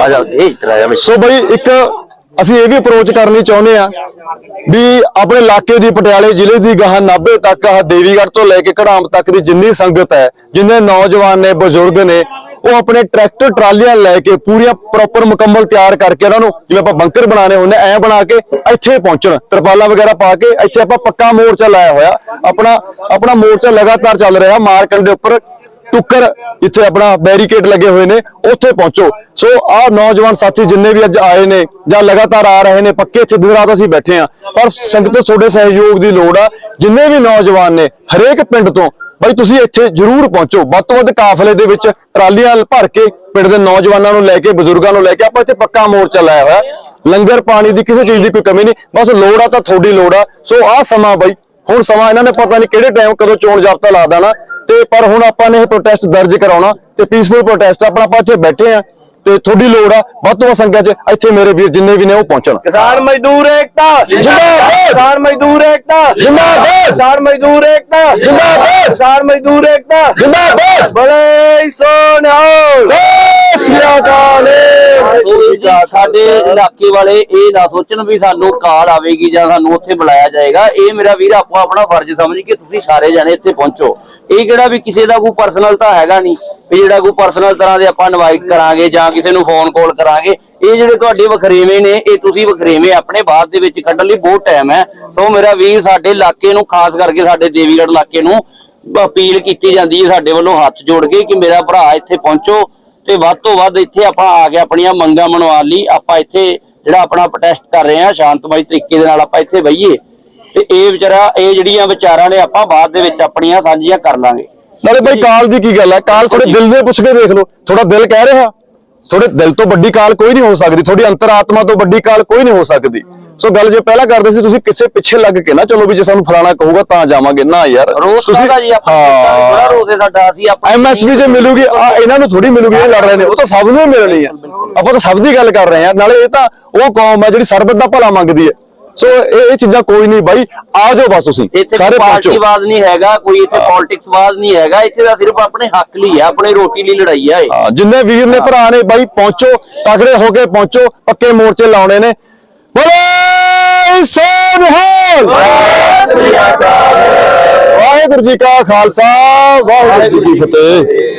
ਆ ਜਾ ਇਹ ਇਤਰਾ ਆ ਸੋ ਬਈ, ਇੱਕ ਅਸੀਂ ਇਹ ਵੀ ਅਪਰੋਚ ਕਰਨੀ ਚਾਹੁੰਦੇ ਆ ਵੀ ਆਪਣੇ ਇਲਾਕੇ ਦੀ ਪਟਿਆਲੇ ਜ਼ਿਲ੍ਹੇ ਦੀ ਗਾਹ ਨਾਭੇ ਤੱਕ, ਆਹ ਦੇਵੀਗੜ੍ਹ ਤੋਂ ਲੈ ਕੇ ਘੜਾਮ ਤੱਕ ਦੀ ਜਿੰਨੀ ਸੰਗਤ ਹੈ, ਜਿੰਨੇ ਨੌਜਵਾਨ ਨੇ, ਬਜ਼ੁਰਗ ਨੇ, ਉਹ ਆਪਣੇ ਟਰੈਕਟਰ, ਟਰਾਲੀਆਂ ਲੈ ਕੇ ਪੂਰੀਆਂ ਪ੍ਰੋਪਰ ਮੁਕੰਮਲ ਤਿਆਰ ਕਰਕੇ ਉਹਨਾਂ ਨੂੰ ਜਿਵੇਂ ਆਪਾਂ ਬੰਕਰ ਬਣਾਣੇ ਹੁੰਦੇ ਐ ਬਣਾ ਕੇ ਇੱਥੇ ਪਹੁੰਚਣ। ਤਰਪਾਲਾਂ ਵਗੈਰਾ ਪਾ ਕੇ ਇੱਥੇ ਆਪਾਂ ਪੱਕਾ ਮੋਰਚਾ ਲਾਇਆ ਹੋਇਆ। ਆਪਣਾ ਆਪਣਾ ਮੋਰਚਾ ਲਗਾਤਾਰ ਚੱਲ ਰਿਹਾ ਮਾਰਕੰਡ ਦੇ ਉੱਪਰ। ਟੁੱਕਰ ਜਿੱਥੇ ਆਪਣਾ ਬੈਰੀਕੇਡ ਲੱਗੇ ਹੋਏ ਨੇ, ਉੱਥੇ ਪਹੁੰਚੋ। ਸੋ ਆਹ ਨੌਜਵਾਨ ਸਾਥੀ ਜਿੰਨੇ ਵੀ ਅੱਜ ਆਏ ਨੇ ਜਾਂ ਲਗਾਤਾਰ ਆ ਰਹੇ ਨੇ, ਪੱਕੇ ਇੱਥੇ ਦਿਨ ਰਾਤ ਅਸੀਂ ਬੈਠੇ ਆ ਪਰ ਸੰਗਤ ਤੁਹਾਡੇ ਸਹਿਯੋਗ ਦੀ ਲੋੜ ਆ। ਜਿੰਨੇ ਵੀ ਨੌਜਵਾਨ ਨੇ, ਹਰੇਕ ਪਿੰਡ ਤੋਂ, ਬਈ ਤੁਸੀਂ ਇੱਥੇ ਜ਼ਰੂਰ ਪਹੁੰਚੋ। ਵੱਧ ਤੋਂ ਵੱਧ ਕਾਫਲੇ ਦੇ ਵਿੱਚ ਟਰਾਲੀਆਂ ਭਰ ਕੇ ਪਿੰਡ ਦੇ ਨੌਜਵਾਨਾਂ ਨੂੰ ਲੈ ਕੇ, ਬਜ਼ੁਰਗਾਂ ਨੂੰ ਲੈ ਕੇ, ਆਪਾਂ ਇੱਥੇ ਪੱਕਾ ਮੋਰਚਾ ਲਾਇਆ ਹੋਇਆ। ਲੰਗਰ ਪਾਣੀ ਦੀ ਕਿਸੇ ਚੀਜ਼ ਦੀ ਕੋਈ ਕਮੀ ਨਹੀਂ। ਬਸ ਲੋੜ ਆ ਤਾਂ ਤੁਹਾਡੀ ਲੋੜ ਆ। ਸੋ ਆਹ ਸਮਾਂ ਬਈ ਹੁਣ ਸਮਾਂ ਇਹਨਾਂ ਨੇ ਪਤਾ ਨਹੀਂ ਕਿਹੜੇ ਟਾਈਮ ਕਦੋਂ ਚੋਣ ਜਾਬਤਾ ਲਾ ਦੇਣਾ ਤੇ ਪਰ ਹੁਣ ਆਪਾਂ ਨੇ ਇਹ ਪ੍ਰੋਟੈਸਟ ਦਰਜ ਕਰਾਉਣਾ ਤੇ ਪੀਸਫੁਲ ਪ੍ਰੋਟੈਸਟ ਆਪਣਾ ਆਪਾਂ ਇੱਥੇ ਬੈਠੇ ਆ ਤੇ ਤੁਹਾਡੀ ਲੋੜ ਆ ਵੱਧ ਤੋਂ ਵੱਧ ਸੰਗਤ 'ਚ ਇੱਥੇ ਮੇਰੇ ਵੀਰ ਜਿੰਨੇ ਵੀ ਨੇ ਉਹ ਪਹੁੰਚਣ। ਕਿਸਾਨ ਮਜ਼ਦੂਰ ਏਕਤਾ! ਜਿੰਦਾਬਾਦ। ਕਿਸਾਨ ਮਜ਼ਦੂਰ ਏਕਤਾ! ਜਿੰਦਾਬਾਦ। ਕਿਸਾਨ ਮਜ਼ਦੂਰ ਏਕਤਾ! ਜਿੰਦਾਬਾਦ। ਕਿਸਾਨ ਮਜ਼ਦੂਰ ਏਕਤਾ! ਜਿੰਦਾਬਾਦ! ਬੜੇ ਸੋਨਿਓ ਅਕਾਲ! ਉਹ ਜਾਂ ਸਾਡੇ ਇਲਾਕੇ ਵਾਲੇ ਇਹ ਨਾ ਸੋਚਣ ਵੀ ਸਾਨੂੰ ਕਾਲ ਆਵੇਗੀ ਜਾਂ ਸਾਨੂੰ ਉੱਥੇ ਬੁਲਾਇਆ ਜਾਏਗਾ। ਇਹ ਮੇਰਾ ਵੀਰ ਆਪੋ ਆਪਣਾ ਫਰਜ਼ ਸਮਝ ਕੇ ਤੁਸੀਂ ਸਾਰੇ ਜਣੇ ਇੱਥੇ ਪਹੁੰਚੋ। ਇਹ ਕਿਹੜਾ ਵੀ ਕਿਸੇ ਦਾ ਕੋਈ ਪਰਸਨਲ ਤਾਂ ਹੈਗਾ ਨਹੀਂ ਵੀ ਜਿਹੜਾ ਕੋਈ ਪਰਸਨਲ ਤਰ੍ਹਾਂ ਦੇ ਆਪਾਂ ਇਨਵਾਈਟ ਕਰਾਂਗੇ ਜਾਂ ਕਿਸੇ ਨੂੰ ਫੋਨ ਕਾਲ ਕਰਾਂਗੇ। ਇਹ ਜਿਹੜੇ ਤੁਹਾਡੇ ਵਖਰੇਵੇਂ ਨੇ, ਇਹ ਤੁਸੀਂ ਵਖਰੇਵੇਂ ਆਪਣੇ ਬਾਅਦ ਦੇ ਵਿੱਚ ਕੱਢਣ ਲਈ ਬਹੁਤ ਟਾਈਮ ਹੈ। ਸੋ ਮੇਰਾ ਵੀਰ ਸਾਡੇ ਇਲਾਕੇ ਨੂੰ, ਖਾਸ ਕਰਕੇ ਸਾਡੇ ਦੇਵੀਗੜ ਇਲਾਕੇ ਨੂੰ ਅਪੀਲ ਕੀਤੀ ਜਾਂਦੀ ਹੈ ਸਾਡੇ ਵੱਲੋਂ ਹੱਥ ਜੋੜ ਕੇ ਕਿ ਮੇਰਾ ਭਰਾ ਇੱਥੇ ਪਹੁੰਚੋ। ਤੇ ਵੱਧ ਤੋਂ ਵੱਧ ਇੱਥੇ ਆਪਾਂ ਆ ਕੇ ਆਪਣੀਆਂ ਮੰਗਾਂ ਮਨਵਾਉਣ ਲਈ ਆਪਾਂ ਇੱਥੇ ਜਿਹੜਾ ਆਪਣਾ ਪ੍ਰੋਟੈਸਟ ਕਰ ਰਹੇ ਹਾਂ ਸ਼ਾਂਤਮਈ ਤਰੀਕੇ ਦੇ ਨਾਲ ਆਪਾਂ ਇੱਥੇ ਬਈਏ। ਤੇ ਇਹ ਵਿਚਾਰਾ ਇਹ ਜਿਹੜੀਆਂ ਵਿਚਾਰਾਂ ਨੇ ਆਪਾਂ ਬਾਅਦ ਦੇ ਵਿੱਚ ਆਪਣੀਆਂ ਸਾਂਝੀਆਂ ਕਰ ਲਾਂਗੇ। ਨਾਲੇ ਬਈ ਕਾਲ ਦੀ ਕੀ ਗੱਲ ਹੈ? ਕਾਲ ਤੁਹਾਡੇ ਦਿਲ ਦੇ ਪੁੱਛ ਕੇ ਦੇਖ ਲਓ। ਤੁਹਾਡਾ ਦਿਲ ਕਹਿ ਰਿਹਾ। ਤੁਹਾਡੇ ਦਿਲ ਤੋਂ ਵੱਡੀ ਕਾਲ ਕੋਈ ਨਹੀਂ ਹੋ ਸਕਦੀ ਤੁਹਾਡੀ ਅੰਤਰਾਤਮਾ ਤੋਂ ਵੱਡੀ ਕਾਲ ਕੋਈ ਨਹੀਂ ਹੋ ਸਕਦੀ। ਸੋ ਗੱਲ ਜੇ ਪਹਿਲਾਂ ਕਰਦੇ ਸੀ ਤੁਸੀਂ ਕਿਸੇ ਪਿੱਛੇ ਲੱਗ ਕੇ ਨਾ ਚਲੋ ਵੀ ਜੇ ਸਾਨੂੰ ਫਲਾਣਾ ਕਹੂਗਾ ਤਾਂ ਜਾਵਾਂਗੇ। ਨਾ ਯਾਰ ਰੋਸ ਦਾ ਜੀ ਆਪਾਂ ਬੜਾ ਹਾਂ ਰੋਸ ਹੈ ਸਾਡਾ ਅਸੀਂ ਆਪਾਂ ਐਮਐਸਪੀ ਜੇ ਮਿਲੂਗੀ ਆ ਇਹਨਾਂ ਨੂੰ ਥੋੜੀ ਮਿਲੂਗੀ ਇਹ ਲੜ ਰਹੇ ਨੇ ਉਹ ਤਾਂ ਸਭ ਨੂੰ ਹੀ ਮਿਲਣੀ ਆ ਆਪਾਂ ਤਾਂ ਸਭ ਦੀ ਗੱਲ ਕਰ ਰਹੇ ਆ ਨਾਲੇ ਇਹ ਤਾਂ ਉਹ ਕੌਮ ਹੈ ਜਿਹੜੀ ਸਰਬਤ ਦਾ ਭਲਾ ਮੰਗਦੀ ਹੈ। ਸੋ ਇਹ ਚੀਜ਼ਾਂ ਕੋਈ ਨਹੀਂ ਬਾਈ ਆ ਜਾਓ ਬਸ ਤੁਸੀਂ। ਸਾਰੇ ਪਹੁੰਚੋ। ਪਾਰਟੀਵਾਦ ਨਹੀਂ ਹੈਗਾ ਕੋਈ ਇੱਥੇ ਪੋਲਿਟਿਕਸਵਾਦ ਨਹੀਂ ਹੈਗਾ ਇੱਥੇ ਤਾਂ ਸਿਰਫ ਆਪਣੇ ਹੱਕ ਲਈ ਹੈ ਆਪਣੇ ਰੋਟੀ ਲਈ ਲੜਾਈ ਹੈ ਇਹ। ਜਿੰਨੇ ਵੀਰ ਨੇ ਭਰਾ ਨੇ ਬਾਈ ਪਹੁੰਚੋ ਤਗੜੇ ਹੋ ਕੇ ਪਹੁੰਚੋ ਪੱਕੇ ਮੋਰਚੇ ਲਾਉਣੇ ਨੇ। ਬੋਲੇ ਸੋਨਹਾਲ ਵਾਹਿਗੁਰੂ ਜੀ ਕਾ ਖਾਲਸਾ। ਵਾਹਿਗੁਰੂ ਜੀ ਕੀ ਫਤਿਹ।